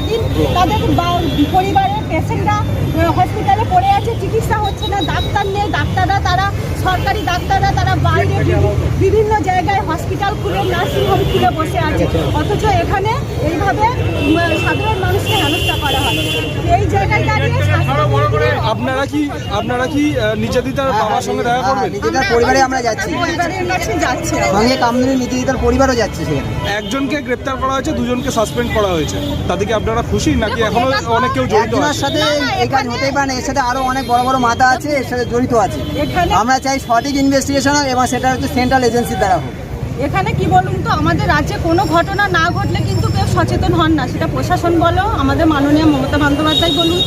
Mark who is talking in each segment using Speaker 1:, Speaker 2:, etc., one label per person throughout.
Speaker 1: দিন তাদের পরিবারের পেশেন্টরা হসপিটালে পড়ে আছে, চিকিৎসা হচ্ছে না, ডাক্তার নেই, ডাক্তাররা তারা, সরকারি ডাক্তাররা তারা বাইরে বিভি- বিভিন্ন জায়গায় হসপিটাল খুলে নার্সিংহোম খুলে বসে আছে। অথচ এখানে এইভাবে সাধারণ মানুষকে হেনস্থা করা হয়। এই জায়গায় দাঁড়িয়ে
Speaker 2: আপনারা কি আপনারা কি নির্যাতিতার বাবার সঙ্গে দেখা করবেন?
Speaker 3: নিতিদার পরিবারে আমরা যাচ্ছি।
Speaker 1: যাচ্ছে
Speaker 3: সঙ্গে কামদুনি নিতিদার পরিবারও যাচ্ছে
Speaker 2: একজনকে গ্রেপ্তার করা হয়েছে দুজনকে সাসপেন্ড করা হয়েছে। তাদেরকে আপনারা খুশি? নাকি এখনও অনেক কেউ জড়িত আছে?
Speaker 3: সাথে এই কাজ হতেই পারে না এর সাথে আরও অনেক বড় বড় মাথা আছে এর সাথে জড়িত আছে। আমরা চাই সঠিক ইনভেস্টিগেশন হোক এবং সেটা হচ্ছে সেন্ট্রাল এজেন্সির দ্বারা হোক।
Speaker 1: এখানে কি বলুন তো আমাদের রাজ্যে কোনো ঘটনা না ঘটলে কিন্তু কেউ সচেতন হন না সেটা প্রশাসন বলো আমাদের মাননীয় মমতা বন্দ্যোপাধ্যায় বলুন।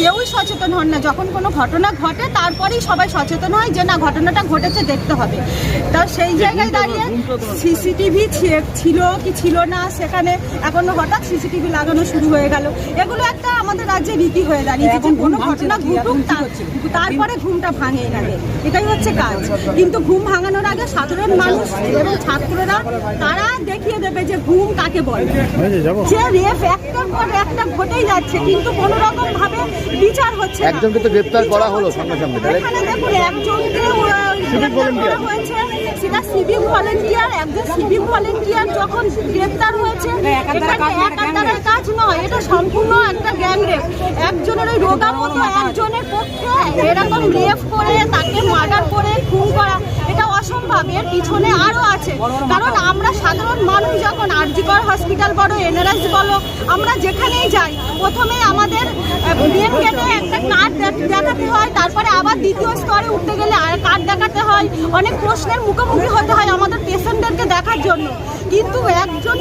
Speaker 1: কেউই সচেতন হন না। যখন কোনো ঘটনা ঘটে তারপরেই সবাই সচেতন হয় যে না ঘটনাটা ঘটেছে দেখতে হবে। তা সেই জায়গায় দাঁড়িয়ে সিসিটিভি ছিল কি ছিল না সেখানে এখন হঠাৎ সিসিটিভি লাগানো শুরু হয়ে গেল। এগুলো একটা আমাদের রাজ্যে রীতি হয়ে দাঁড়িয়েছে যে কোনো ঘটনা ঘটুক তারপরে ঘুমটা ভাঙে এনাদের এটাই হচ্ছে কাজ। কিন্তু ঘুম ভাঙানোর আগে সাধারণ মানুষ এবং ছাত্ররা তারা দেখিয়ে দেবে যে ঘুম কাকে বলে। যে রেপ একটার পর একটা ঘটেই যাচ্ছে কিন্তু কোনো রকম ভাবে বিচার হচ্ছে
Speaker 4: একজনকে তো গ্রেপ্তার করা হলো
Speaker 1: বিচার হচ্ছে না।
Speaker 4: সঙ্গে সঙ্গে, তাহলে?
Speaker 1: এখানে দেখুন একজনকে গ্রেপ্তার হয়েছে। সেটা সিভিক ভলেন্টিয়ার একজন সিভিক ভলেন্টিয়ার যখন গ্রেপ্তার হয়েছে কাজ নয় এটা সম্পূর্ণ একটা গ্যাং রেপ। একজনের ওই রোগা মতো একজনের পক্ষে এরকম রেপ করে তাকে মার্ডার করে খুন করা এটা অসম্ভব। এর পিছনে আরও আছে। কারণ আমরা সাধারণ মানুষ যখন আরজিকর হসপিটাল বলো এনআরএস বলো আমরা যেখানেই যাই প্রথমে মেন গেটে একটা কার্ড দেখাতে হয়, তারপরে আবার দ্বিতীয় স্তরে উঠতে গেলে আর কার্ড দেখাতে হয়। অনেক প্রশ্নের মুখোমুখি হতে হয় আমাদের পেশেন্টদেরকে দেখার জন্য। কিন্তু একজন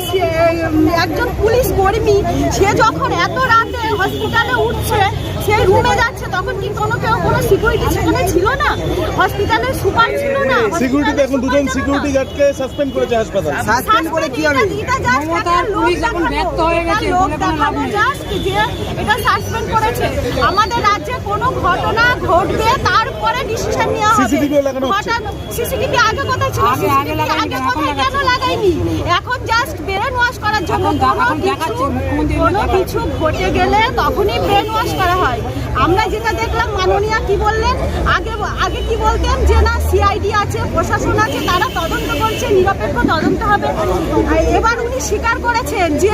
Speaker 1: একজন পুলিশ কর্মী, সে যখন এত রাতে হসপিটালে উঠছে, সে রুমে যাচ্ছে তখন কি কোনো কেউ কোনো সিকিউরিটি সেখানে ছিল না? হসপিটালের সুপার ছিল না?
Speaker 2: সিকিউরিটি দেখুন দুজন সিকিউরিটি গার্ডকে সাসপেন্ড করেছে হাসপাতাল।
Speaker 3: সাসপেন্ড করে কি হবে
Speaker 1: মমতার পুলিশ এখন ব্যর্থ হয়ে গেছে বলে কোনো লাভ নেই যে এটা সাসপেন্ড করেছে। আমাদের রাজ্যে কোনো ঘটনা ঘটবে তারপরে ডিসিশন নেওয়া হবে।
Speaker 2: ও লাগানো হচ্ছে?
Speaker 1: সিসিটিভি আগে কোথায় ছিল?
Speaker 5: আগে- আগে এখন।
Speaker 1: লাগাইনি এখন জাস্ট ব্রেন ওয়াশ করার জন্য
Speaker 5: এখন দা-
Speaker 1: কোনো। কিছু ঘটে গেলে তখনই ব্রেন ওয়াশ করা হয়। আমরা যেটা দেখলাম মাননীয়া কি বললেন? আগে আগে কি বলতেন যে না সিআইডি আছে প্রশাসন আছে তারা তদন্ত করছে নিরপেক্ষ তদন্ত হবে। এবার উনি স্বীকার করেছেন যে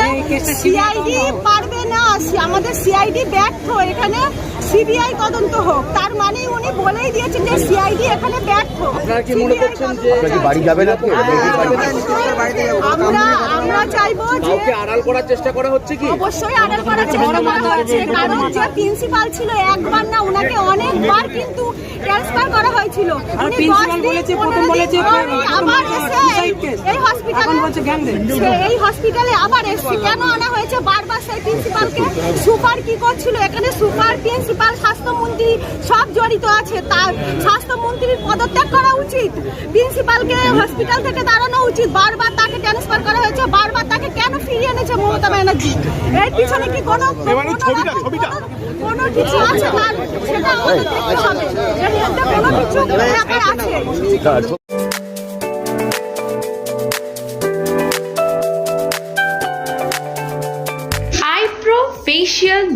Speaker 1: সিআইডি পারবে না। আমাদের সিআইডি ব্যর্থ। এখানে সিবিআই তদন্ত হোক তার মানে উনি বলেই দিয়েছেন যে সিআইডি এখানে ব্যর্থ।
Speaker 4: আপনারা কি মনে করছেন যে আপনারা বাড়ি যাবেন আজকে।
Speaker 1: আমরা আমরা চাইব যে
Speaker 4: আড়াল করার চেষ্টা করা হচ্ছে কি?
Speaker 1: অবশ্যই আড়াল করার চেষ্টা করা হচ্ছে কারণ যে প্রিন্সিপাল ছিল একবার না ওনাকে অনেকবার কিন্তু ট্রান্সফার করা হয়েছিল।
Speaker 5: আর প্রিন্সিপাল বলেছে প্রথম বলেছে
Speaker 1: আবার এসে এই- হসপিটালে
Speaker 5: বলছে জ্ঞান দেন।
Speaker 1: এই হসপিটালে আবার এসছে। কেন আনা হয়েছে? বারবার সেই প্রিন্সিপালকে সুপার কি করছিল? এখানে সুপার প্রিন্সিপাল স্বাস্থ্যমন্ত্রী সব জড়িত আছে তার স্বাস্থ্যমন্ত্রীর পদত্যাগ করা উচিত প্রিন্সিপালকে হসপিটাল থেকে দাঁড়ানো উচিত বারবার তাকে ট্রান্সফার করা হয়েছে বারবার তাকে কেন ফিরিয়ে এনেছে মমতা ব্যানার্জি এর পিছনে কি কোনো কোনো
Speaker 2: ছবিটা,
Speaker 1: রকম
Speaker 2: ছবিটা।
Speaker 1: কোনো- কোনো কিছু আছে তার সেটা আমাদের দেখতে হবে কোনো কিছু আছে